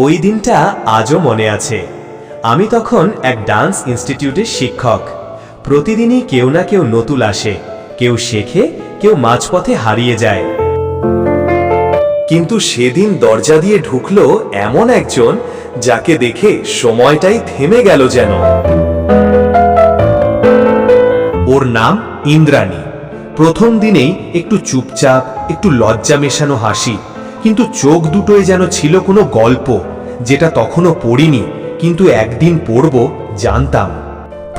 ওই দিনটা আজও মনে আছে। আমি তখন এক ডান্স ইনস্টিটিউটের শিক্ষক। প্রতিদিনই কেউ না কেউ নতুন আসে, কেউ শেখে, কেউ মাঝপথে হারিয়ে যায়। কিন্তু সেদিন দরজা দিয়ে ঢুকলো এমন একজন যাকে দেখে সময়টাই থেমে গেল যেন। ওর নাম ইন্দ্রাণী। প্রথম দিনেই একটু চুপচাপ, একটু লজ্জা মেশানো হাসি, কিন্তু চোখ দুটোয় যেন ছিল কোনো গল্প। যেটা তখনও পড়িনি, কিন্তু একদিন পড়ব, জানতাম।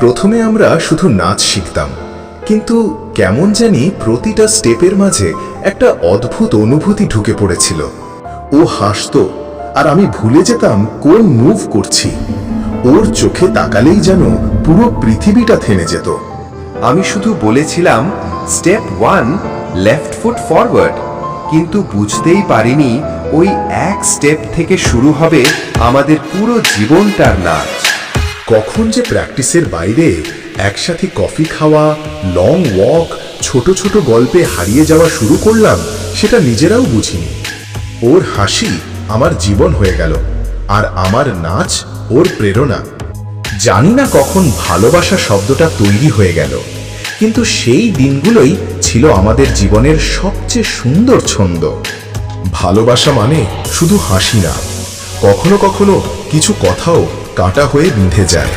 প্রথমে আমরা শুধু নাচ শিখতাম, কিন্তু কেমন জানি প্রতিটা স্টেপের মাঝে একটা অদ্ভুত অনুভূতি ঢুকে পড়েছিল। ও হাসতো, আর আমি ভুলে যেতাম কোন মুভ করছি। ওর চোখে তাকালেই যেন পুরো পৃথিবীটা থেমে যেত। আমি শুধু বলেছিলাম step one left foot forward কিন্তু বুঝতেই পারিনি ওই এক স্টেপ থেকে শুরু হবে আমাদের পুরো জীবনটার নাচ। কখন যে প্র্যাকটিসের বাইরে একসাথে কফি খাওয়া লং ওয়াক ছোট ছোট গল্পে হারিয়ে যাওয়া শুরু করলাম, সেটা নিজেরাও বুঝিনি। ওর হাসি আমার জীবন হয়ে গেল, আর আমার নাচ ওর প্রেরণা। জানি না কখন ভালোবাসা শব্দটা তৈরি হয়ে গেল, কিন্তু সেই দিনগুলোই ছিল আমাদের জীবনের সবচেয়ে সুন্দর ছন্দ। ভালোবাসা মানে শুধু হাসি না। কখনো কখনো কিছু কথাও কাটা হয়ে বিঁধে যায়।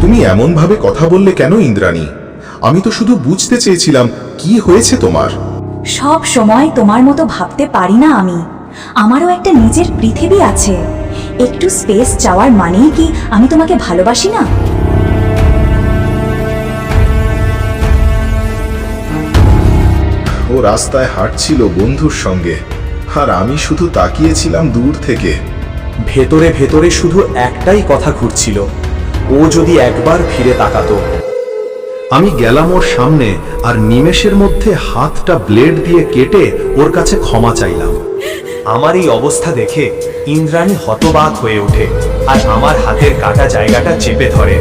তুমি এমনভাবে কথা বললে কেন ইন্দ্রাণী? আমি তো শুধু বুঝতে চেয়েছিলাম কি হয়েছে তোমার? সব সময় তোমার মতো ভাবতে পারি না আমি। আমারও একটা নিজের পৃথিবী আছে। একটু স্পেস চাওয়ার মানেই কি আমি তোমাকে ভালোবাসি না? ও রাস্তায় হাঁটছিল বন্ধুর সঙ্গে। আর আমি শুধু তাকিয়েছিলাম দূর থেকে। ভেতরে ভেতরে শুধু একটাই কথা ঘুরছিল, ও যদি একবার ফিরে তাকাতো। আমি গেলাম ওর সামনে আর নিমেষের মধ্যে হাতটা ব্লেড দিয়ে কেটে ওর কাছে ক্ষমা চাইলাম। আমার এই অবস্থা দেখে ইন্দ্রাণী হতবাক হয়ে ওঠে আর আমার হাতের কাটা জায়গাটা চেপে ধরে।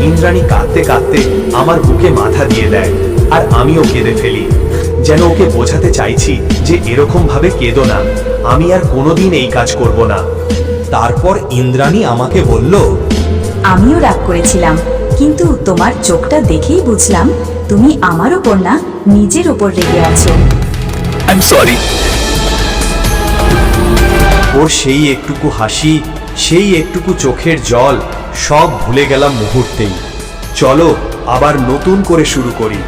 ইন্দ্রাণী কাঁদতে কাঁদতে আমার বুকে মাথা দিয়ে দেয় আর আমিও কেঁদে ফেলি। যেন ওকে বোঝাতে চাইছি যে এরকম ভাবে কেঁদো না। আমি আর কোনোদিন এই কাজ করব না। তারপর ইন্দ্রাণী আমাকে বলল আমিও রাগ করেছিলাম কিন্তু তোমার চোখটা দেখেই বুঝলাম তুমি আমার ওপর না নিজের ওপর রেগে আছো। I'm sorry. ওর সেই একটুকু হাসি সেই একটুকু চোখের জল সব ভুলে গেলাম মুহূর্তেই। চলো আবার নতুন করে শুরু করি।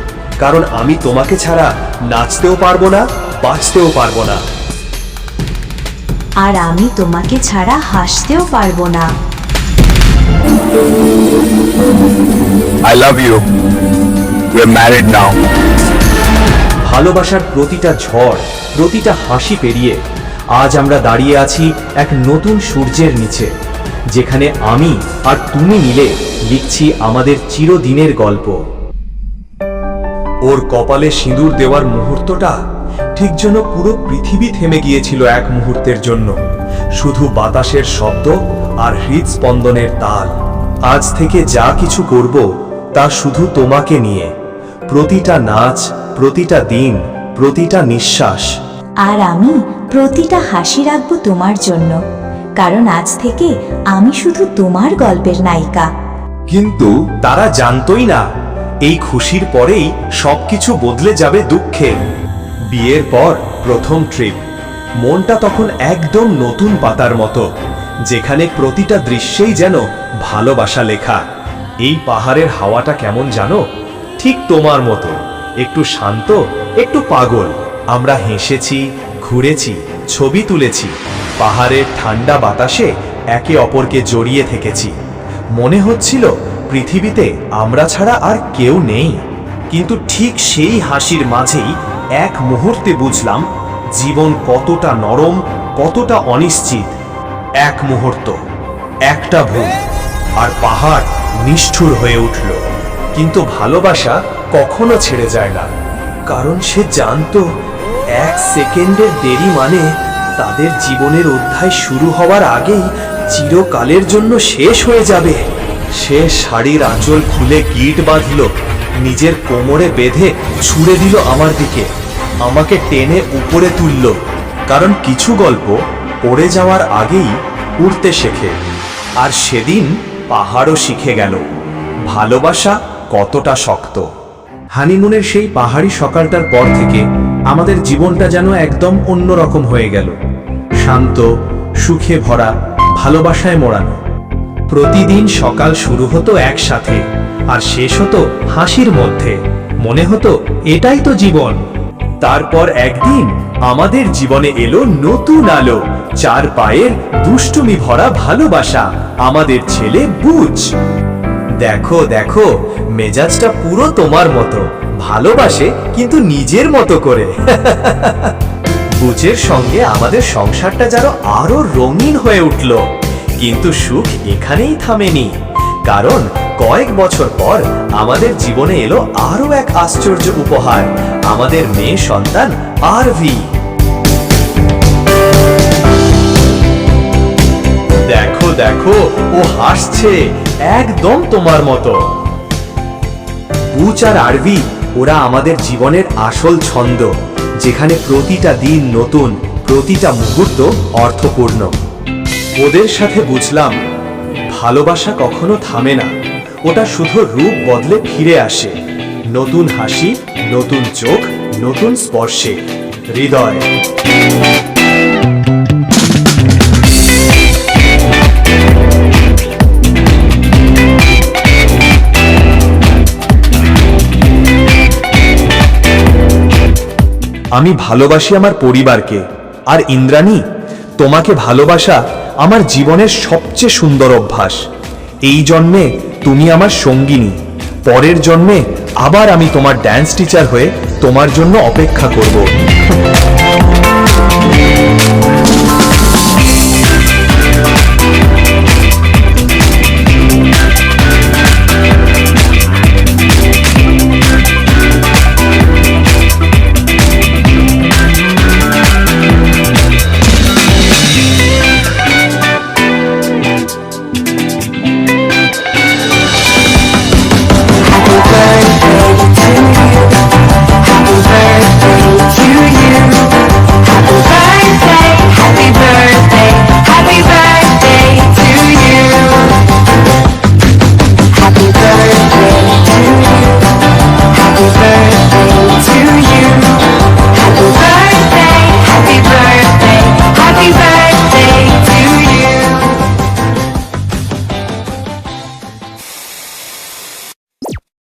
কারণ আমি তোমাকে ছাড়া নাচতেও পারব না বাঁচতেও পারব না আর আমি তোমাকে ছাড়া হাসতেও পারব না I love you. We're married now. ভালোবাসার প্রতিটা ঝড় প্রতিটা হাসি পেরিয়ে আজ আমরা দাঁড়িয়ে আছি এক নতুন সূর্যের নিচে যেখানে আমি আর তুমি মিলে লিখছি আমাদের চিরদিনের গল্প ওর কপালে সিঁদুর দেওয়ার মুহূর্তটা ঠিক যেন পুরো পৃথিবী থেমে গিয়েছিল এক মুহূর্তের জন্য। শুধু বাতাসের শব্দ আর হৃদস্পন্দনের তাল। আজ থেকে যা কিছু করব তা শুধু তোমাকে নিয়ে। প্রতিটা নাচ প্রতিটা দিন প্রতিটা নিঃশ্বাস। আর আমি প্রতিটা হাসি রাখব তোমার জন্য। কারণ আজ থেকে আমি শুধু তোমার গল্পের নায়িকা। কিন্তু তারা জানতই না এই খুশির পরেই সবকিছু বদলে যাবে দুঃখে। বিয়ের পর প্রথম ট্রিপ মনটা তখন একদম নতুন পাতার মতো, যেখানে প্রতিটা দৃশ্যেই যেন ভালোবাসা লেখা। এই পাহাড়ের হাওয়াটা কেমন জানো? ঠিক তোমার মতো। একটু শান্ত, একটু পাগল। আমরা হেসেছি, ঘুরেছি, ছবি তুলেছি। পাহাড়ের ঠান্ডা বাতাসে একে অপরকে জড়িয়ে থেকেছি। মনে হচ্ছিল পৃথিবীতে আমরা ছাড়া আর কেউ নেই। কিন্তু ঠিক সেই হাসির মাঝেই এক মুহূর্তে বুঝলাম জীবন কতটা নরম, কতটা অনিশ্চিত। এক মুহূর্ত, একটা ভুল, আর পাহাড় নিষ্ঠুর হয়ে উঠল। কিন্তু ভালোবাসা কখনো ছেড়ে যায় না, কারণ সে জানতো এক সেকেন্ডের দেরি মানে তাদের জীবনের অধ্যায় শুরু হওয়ার আগেই চিরকালের জন্য শেষ হয়ে যাবে। সে শাড়ির আঁচল খুলে গিট বাঁধল, নিজের কোমরে বেঁধে ছুঁড়ে দিল আমার দিকে। আমাকে টেনে উপরে তুলল, কারণ কিছু গল্প পড়ে যাওয়ার আগেই উড়তে শেখে। আর সেদিন পাহাড়ও শিখে গেল। ভালোবাসা কতটা শক্ত। হানিমুনের সেই পাহাড়ি সকালটার পর থেকে আমাদের জীবনটা যেন একদম অন্যরকম হয়ে গেল। শান্ত, সুখে ভরা, ভালোবাসায় মোড়ানো। প্রতিদিন সকাল শুরু হতো একসাথে, আর শেষ হতো হাসির মধ্যে। মনে হতো, এটাই তো জীবন। তারপর একদিন আমাদের জীবনে এলো নতুন আলো, চার পায়ের দুষ্টুমি ভরা ভালোবাসা, আমাদের ছেলে বুঝ দেখো দেখো, মেজাজটা পুরো তোমার মতো, ভালোবাসে কিন্তু নিজের মতো করে। বুচের সঙ্গে আমাদের সংসারটা যেন আরও রঙিন হয়ে উঠল। কিন্তু সুখ এখানেই থামেনি। কারণ কয়েক বছর পর আমাদের জীবনে এলো আরও এক আশ্চর্য উপহার, আমাদের মেয়ে সন্তান আরভি। দেখো দেখো, ও হাসছে একদম তোমার মতো। বুচ আর আরভি, ওরা আমাদের জীবনের আসল ছন্দ, যেখানে প্রতিটা দিন নতুন, প্রতিটা মুহূর্ত অর্থপূর্ণ। ওদের সাথে বুঝলাম, ভালোবাসা কখনো থামে না। ওটা শুধু রূপ বদলে ফিরে আসে। নতুন হাসি, নতুন চোখ, নতুন স্পর্শে। হৃদয়। আমি ভালোবাসি আমার পরিবারকে। আর ইন্দ্রাণী, তোমাকে ভালোবাসা আমার জীবনের সবচেয়ে সুন্দর অভ্যাস। এই জন্মে তুমি আমার সঙ্গিনী। পরের জন্মে আবার আমি তোমার ড্যান্স টিচার হয়ে তোমার জন্য অপেক্ষা করব।